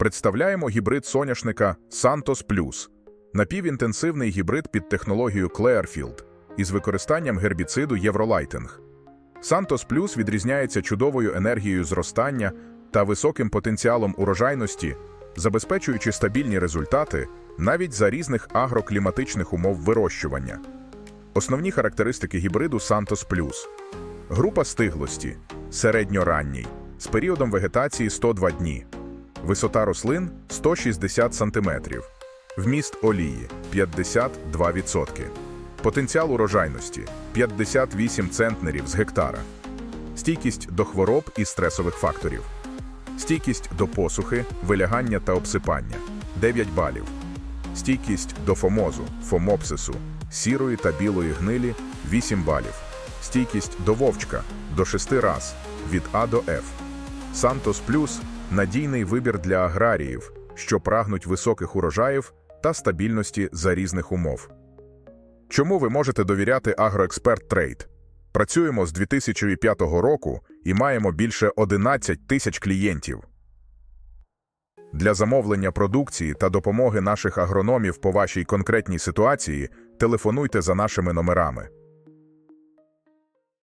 Представляємо гібрид соняшника Santos Plus, напівінтенсивний гібрид під технологією Clearfield із використанням гербіциду Євролайтинг. Santos Plus відрізняється чудовою енергією зростання та високим потенціалом урожайності, забезпечуючи стабільні результати навіть за різних агрокліматичних умов вирощування. Основні характеристики гібриду Santos Plus. Група стиглості середньоранній з періодом вегетації 102 дні. Висота рослин 160 см. Вміст олії 52%. Потенціал урожайності 58 центнерів з гектара. Стійкість до хвороб і стресових факторів. Стійкість до посухи, вилягання та обсипання 9 балів. Стійкість до фомозу, фомопсису, сірої та білої гнилі 8 балів. Стійкість до вовчка до 6 раз від А до Ф. Сантос Плюс надійний вибір для аграріїв, що прагнуть високих урожаїв та стабільності за різних умов. Чому ви можете довіряти Агроексперт Трейд? Працюємо з 2005 року і маємо більше 11 тисяч клієнтів. Для замовлення продукції та допомоги наших агрономів по вашій конкретній ситуації телефонуйте за нашими номерами.